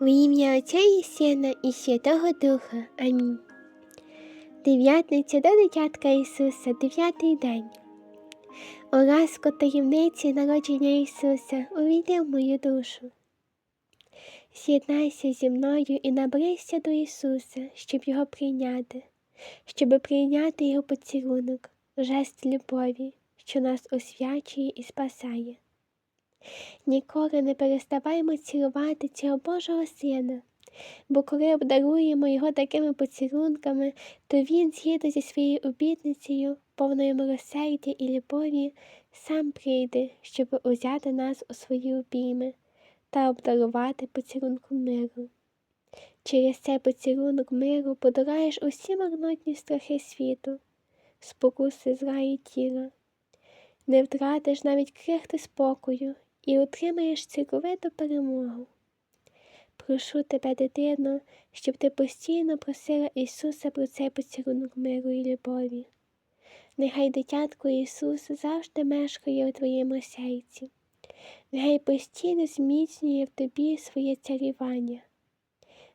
В ім'я Отця і Сина, і Святого Духа. Амінь. Дев'ятниця до дитятка Ісуса, дев'ятий день. О ласку таємниці народження Ісуса, увійди в мою душу. З'єднайся зі мною і наберися до Ісуса, щоб Його прийняти, щоб прийняти Його поцілунок, жест любові, що нас освячує і спасає. Ніколи не переставаймо цілувати цього Божого Сина, бо коли обдаруємо Його такими поцілунками, то Він, згідно зі своєю обітницею, повною милосердя і любові, сам прийде, щоб узяти нас у свої обійми та обдарувати поцілунком миру. Через цей поцілунок миру подолаєш усі марнотні страхи світу, спокуси зла і тіла, не втратиш навіть крихти спокою і отримаєш цілковиту перемогу. Прошу тебе, дитино, щоб ти постійно просила Ісуса про цей поцілунок миру і любові. Нехай дитятко Ісус завжди мешкає у твоєму серці, нехай постійно зміцнює в тобі своє царювання.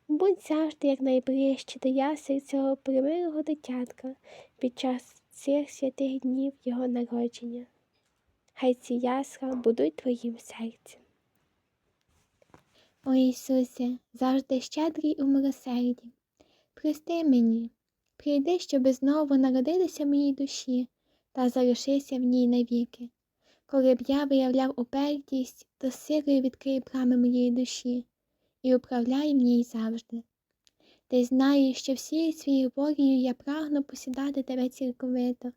Будь завжди якнайближче до ясел цього примирого дитятка під час цих святих днів Його народження хай ці ясла будуть твоїм серцем. О Ісусе, завжди щедрий у милосерді, прости мені, прийди, щоби знову народитися в моїй душі та залишися в ній навіки. Коли б я виявляв упертість, то силою відкрий брами моєї душі і управляй в ній завжди. Ти знаєш, що всією своєю волею я прагну посідати тебе цілковито,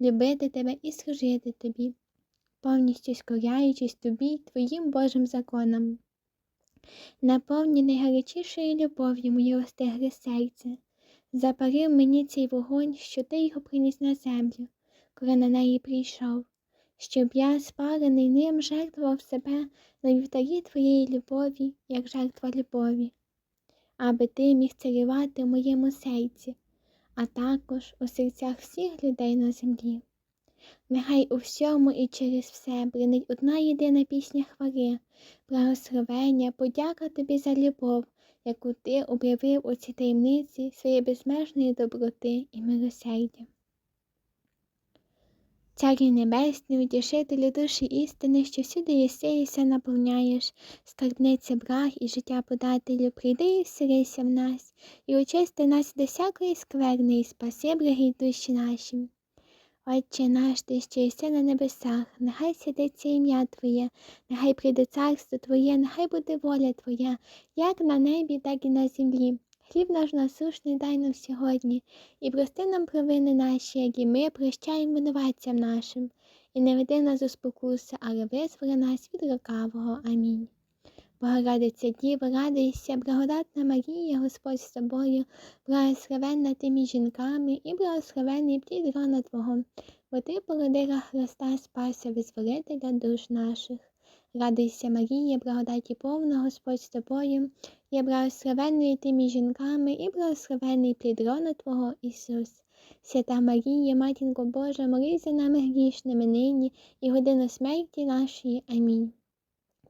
любити тебе і служити тобі повністю скоряючись тобі твоїм Божим законам. Наповні найгарячішою любов'ю моє остегле серце, запарив мені цей вогонь, що ти його приніс на землю, коли на неї прийшов, щоб я, спалений ним, жертвував себе на вівтарі твоєї любові, як жертва любові, аби ти міг царювати в моєму серці, а також у серцях всіх людей на землі. Нехай у всьому і через все бринить одна єдина пісня хвали, благословення, подяка тобі за любов, яку ти об'явив у цій таємниці своєї безмежної доброти і милосердя. Царю Небесний, утішителю душі істини, що всюди і наповняєш, скарбниця браг і життя подателю, прийди і вселися в нас, і очисти нас до всякої скверни, і спаси, благі душі наші. Отче наш, ти що єси на небесах, нехай святиться ім'я Твоє, нехай прийде царство Твоє, нехай буде воля Твоя, як на небі, так і на землі. Хліб наш насушний дай нам сьогодні, і прости нам провини наші, як і ми прощаємо винуватцям нашим, і не веди нас у спокуси, але визволи нас від лукавого. Амінь. Богородиця Діва, радуйся, благодатна Марія, Господь з тобою, благословенна ти між жінками і благословенний плід рона Твого, бо ти породила Христа, Спася, визволителя душ наших. Радуйся, Марія, благодаті повна, Господь з тобою, є благословенною ти між жінками і благословенний плід рона Твого, Ісус. Свята Марія, Матінко Божа, молись за нами грішними нині і годину смерті нашої. Амінь.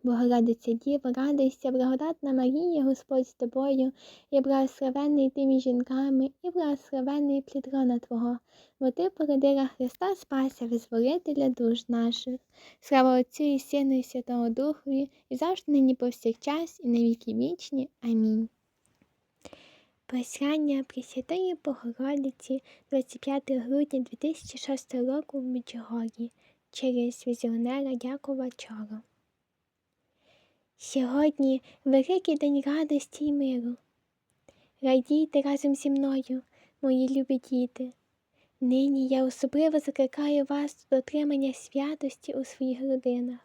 Богородиця Діва, радуйся, благодатна Марія, Господь з тобою, і благословенний ти між жінками, і благословенний плід рона Твого, бо ти породила Христа Спася, визволителя душ наших. Слава Отцю і Сину, і Святого Духові, і завжди нині повсякчас, і на віки вічні. Амінь. Послання Пресвятої Богородиці 25 грудня 2006 року в Меджугор'ї через візіонера Якова Чоро. Сьогодні великий день радості й миру. Радійте разом зі мною, мої любі діти. Нині я особливо закликаю вас до дотримання святості у своїх родинах.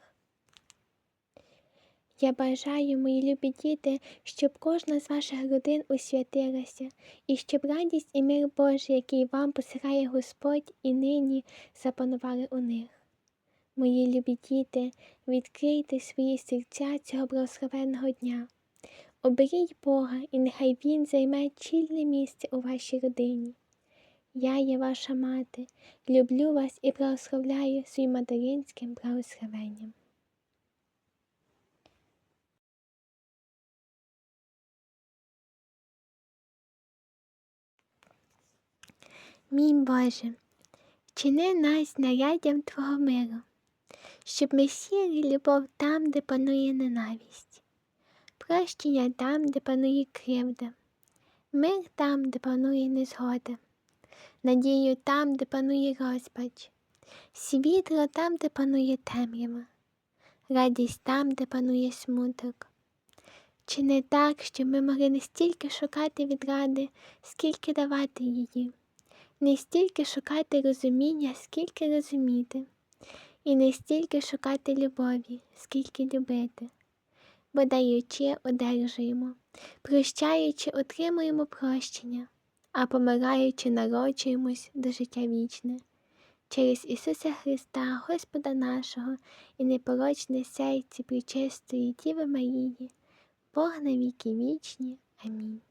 Я бажаю, мої любі діти, щоб кожна з ваших родин освятилася, і щоб радість і мир Божий, який вам посирає Господь, і нині запанували у них мої любі діти, відкрийте свої серця цього благословенного дня. Оберіть Бога, і нехай Він займе чільне місце у вашій родині. Я є ваша мати, люблю вас і благословляю своїм материнським благословенням. Мій Боже, чини нас наряддям Твого миру щоб ми сіяли любов там, де панує ненависть, прощення там, де панує кривда, мир там, де панує незгода, надію там, де панує розпач, світло там, де панує темрява, радість там, де панує смуток. Чи не так, щоб ми могли не стільки шукати відради, скільки давати її, не стільки шукати розуміння, скільки розуміти, і не стільки шукати любові, скільки любити, бо даючи, одержуємо, прощаючи, отримуємо прощення, а помираючи, народжуємось до життя вічне. Через Ісуса Христа, Господа нашого, і непорочне серце причистої Діви Марії, Бог на віки вічні. Амінь.